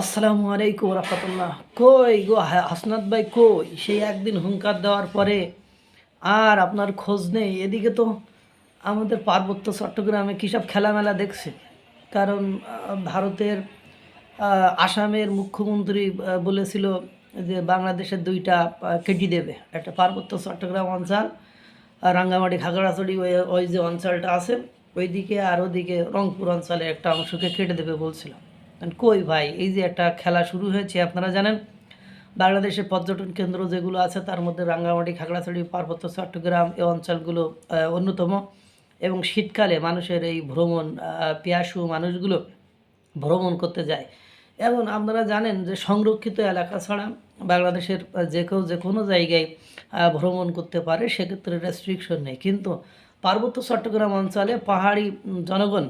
আসসালামু আলাইকুম রহমতুল্লাহ। কই গো হাসনাত ভাই কই? সেই একদিন হুঙ্কার দেওয়ার পরে আর আপনার খোঁজ নেই। এদিকে তো আমাদের পার্বত্য চট্টগ্রামে কী সব খেলামেলা দেখছে? কারণ ভারতের আসামের মুখ্যমন্ত্রী বলেছিল যে বাংলাদেশের দুইটা কেটে দেবে। একটা পার্বত্য চট্টগ্রাম অঞ্চল রাঙ্গামাটি, খাগড়াছড়ি, ওই ওই যে অঞ্চলটা আছে, ওইদিকে আর ওদিকে রংপুর অঞ্চলে একটা অংশকে কেটে দেবে বলছিল কই ভাই, এই যে একটা খেলা শুরু হয়েছে, আপনারা জানেন? বাংলাদেশের পর্যটন কেন্দ্র যেগুলো আছে, তার মধ্যে রাঙ্গামাটি, খাগড়াছড়ি, পার্বত্য চট্টগ্রাম এই অঞ্চলগুলো অন্যতম। এবং শীতকালে মানুষের এই ভ্রমণ পিয়াসু মানুষগুলো ভ্রমণ করতে যায়। এবং আপনারা জানেন যে সংরক্ষিত এলাকা ছাড়া বাংলাদেশের যে কেউ যে কোনো জায়গায় ভ্রমণ করতে পারে, সেক্ষেত্রে রেস্ট্রিকশন নেই। কিন্তু পার্বত্য চট্টগ্রাম অঞ্চলে পাহাড়ি জনগণ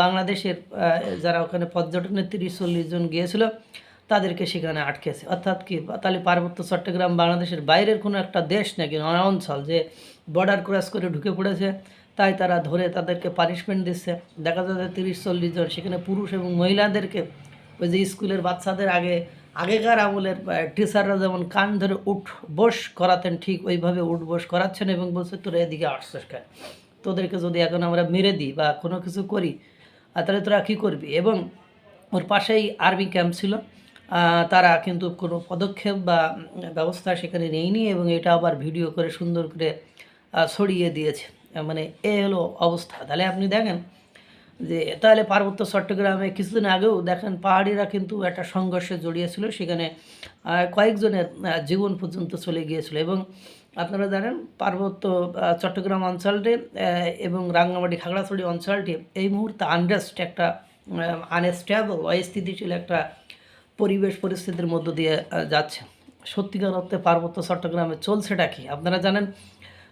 বাংলাদেশের যারা ওখানে পর্যটনের তিরিশ চল্লিশ জন গিয়েছিল, তাদেরকে সেখানে আটকেছে। অর্থাৎ কি, তাহলে পার্বত্য চট্টগ্রাম বাংলাদেশের বাইরের কোনো একটা দেশ নাকি অঞ্চল যে বর্ডার ক্রস করে ঢুকে পড়েছে, তাই তারা ধরে তাদেরকে পানিশমেন্ট দিচ্ছে। দেখা যাচ্ছে তিরিশ, চল্লিশ জন, সেখানে পুরুষ এবং মহিলাদেরকে ওই যে স্কুলের বাচ্চাদের আগে, আগেকার আমলের টিচাররা যেমন কান ধরে উঠ বস করাতেন, ঠিক ওইভাবে উঠ বস করাচ্ছেন এবং বলছে, তোরা এদিকে আসছিস কেন? তোদেরকে যদি এখন আমরা মেরে দিই বা কোনো কিছু করি তাহলে তোরা কী করবি? এবং ওর পাশেই আর্মি ক্যাম্প ছিল তারা কিন্তু কোনো পদক্ষেপ বা ব্যবস্থা সেখানে নেয়নি এবং এটা আবার ভিডিও করে সুন্দর করে ছড়িয়ে দিয়েছে। মানে এ হলো অবস্থা। তাহলে আপনি দেখেন যে, তাহলে পার্বত্য চট্টগ্রামে কিছুদিন আগেও দেখেন পাহাড়িরা কিন্তু একটা সংঘর্ষে জড়িয়েছিল সেখানে কয়েকজনের জীবন পর্যন্ত চলে গিয়েছিল এবং আপনারা জানেন পার্বত্য চট্টগ্রাম অঞ্চলটি এবং রাঙ্গামাটি, খাগড়াছড়ি অঞ্চলটি এই মুহূর্তে আনরেস্ট একটা আনস্টেবল অস্থিতিশীল একটা পরিবেশ পরিস্থিতির মধ্য দিয়ে যাচ্ছে। সত্যিকার অর্থে পার্বত্য চট্টগ্রামে চলছেটা কি? আপনারা জানেন,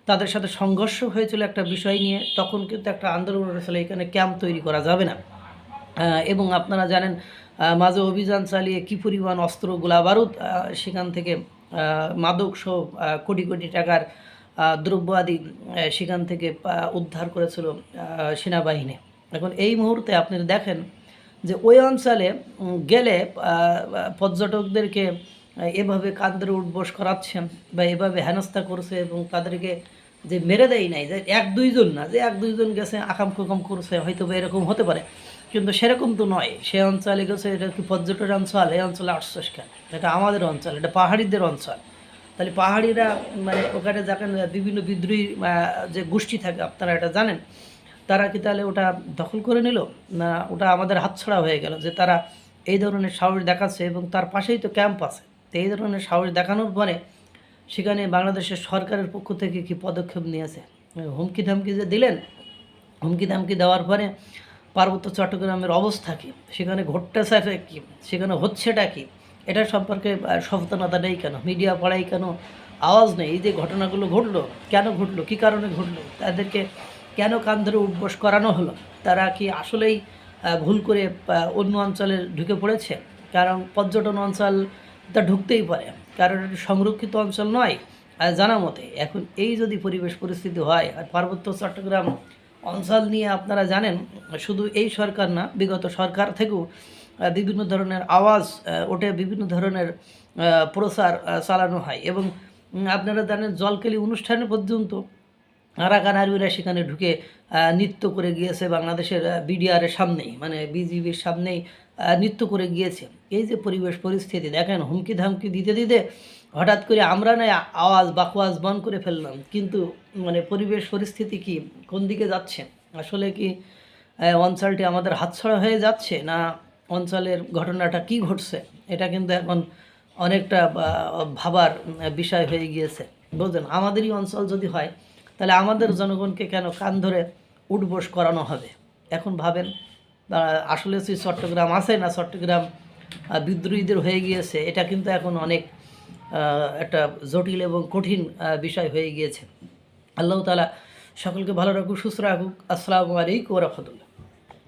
তাদের সাথে সংঘর্ষ হয়েছিল একটা বিষয় নিয়ে, তখন কিন্তু একটা আন্দোলন হয়েছিল এখানে ক্যাম্প তৈরি করা যাবে না। এবং আপনারা জানেন মাঝে অভিযান চালিয়ে কী পরিমাণ অস্ত্র, গোলা বারুদ সেখান থেকে আহ, মাদক সহ কোটি কোটি টাকার আহ, দ্রব্য আদি সেখান থেকে উদ্ধার করেছিল সেনাবাহিনী। এখন এই মুহূর্তে আপনি দেখেন যে ওই অঞ্চলে গেলে পর্যটকদেরকে এভাবে কান্দের উঠবোস করাচ্ছেন বা এভাবে হেনস্থা করছে এবং তাদেরকে যে মেরে দেয় নাই যে এক দুইজন না যে এক দুইজন গেছে আকাম কুকাম করছে হয়তো বা এরকম হতে পারে। কিন্তু সেরকম তো নয়। সে অঞ্চলে গেছে, এটা কি পর্যটন অঞ্চল? এই অঞ্চলে আটশোশ কেন? এটা আমাদের অঞ্চল, এটা পাহাড়িদের অঞ্চল। তাহলে পাহাড়িরা মানে ওখানে দেখেন বিভিন্ন বিদ্রোহী যে গোষ্ঠী থাকে, আপনারা এটা জানেন, তারা কি তাহলে ওটা দখল করে নিল? না ওটা আমাদের হাতছাড়া হয়ে গেল যে তারা এই ধরনের সাহস দেখাচ্ছে এবং তার পাশেই তো ক্যাম্প আছে। তো এই ধরনের সাহস দেখানোর পরে সেখানে বাংলাদেশের সরকারের পক্ষ থেকে কি পদক্ষেপ নিয়েছে? হুমকি ধামকি যে দিলেন হুমকি ধামকি দেওয়ার পরে পার্বত্য চট্টগ্রামের অবস্থা কী? সেখানে ঘটতেছে কি? সেখানে হচ্ছেটা কি? এটা সম্পর্কে সচেতনতা নেই কেন? মিডিয়া পড়াই কেন? আওয়াজ নেই। এই যে ঘটনাগুলো ঘটলো, কেন ঘটলো? কী কারণে ঘটলো? তাদেরকে কেন কান ধরে উঠবোস করানো হলো? তারা কি আসলেই ভুল করে অন্য অঞ্চলে ঢুকে পড়েছে? কারণ পর্যটন অঞ্চল তা ঢুকতেই পারে। কারণ এটি সংরক্ষিত অঞ্চল নয় জানা মতে। এখন এই যদি পরিবেশ পরিস্থিতি হয়, আর পার্বত্য চট্টগ্রাম অঞ্চল নিয়ে আপনারা জানেন, শুধু এই সরকার না, বিগত সরকার থেকেও বিভিন্ন ধরনের আওয়াজ ওঠে, বিভিন্ন ধরনের প্রচার চালানো হয়। এবং আপনারা জানেন, জলকেলি অনুষ্ঠানে পর্যন্ত আরাকান সেখানে ঢুকে নৃত্য করে গিয়েছে বাংলাদেশের বিডিআরের সামনেই মানে বিজিবির সামনেই নৃত্য করে গিয়েছে। এই যে পরিবেশ পরিস্থিতি, দেখেন হুমকি ধামকি দিতে দিতে হঠাৎ করে আমরা না আওয়াজ বাকওয়াজ বন্ধ করে ফেললাম, কিন্তু মানে পরিবেশ পরিস্থিতি কি, কোন দিকে যাচ্ছে? আসলে কি অঞ্চলটি আমাদের হাতছাড়া হয়ে যাচ্ছে না অঞ্চলের ঘটনাটা কি ঘটছে? এটা কিন্তু এখন অনেকটা ভাবার বিষয় হয়ে গিয়েছে। বুঝলেন? আমাদেরই অঞ্চল যদি হয় তাহলে আমাদের জনগণকে কেন কান ধরে উঠবোস করানো হবে? এখন ভাবেন আসলে সেই চট্টগ্রাম আছে না, চট্টগ্রাম বিদ্রোহীদের হয়ে গিয়েছে, এটা কিন্তু এখন অনেক একটা জটিল এবং কঠিন বিষয় হয়ে গিয়েছে। আল্লাহ তালা সকলকে ভালো রাখুক, সুস্থ রাখুক। আসসালামু আলাইকুম রহমতুল্লাহ।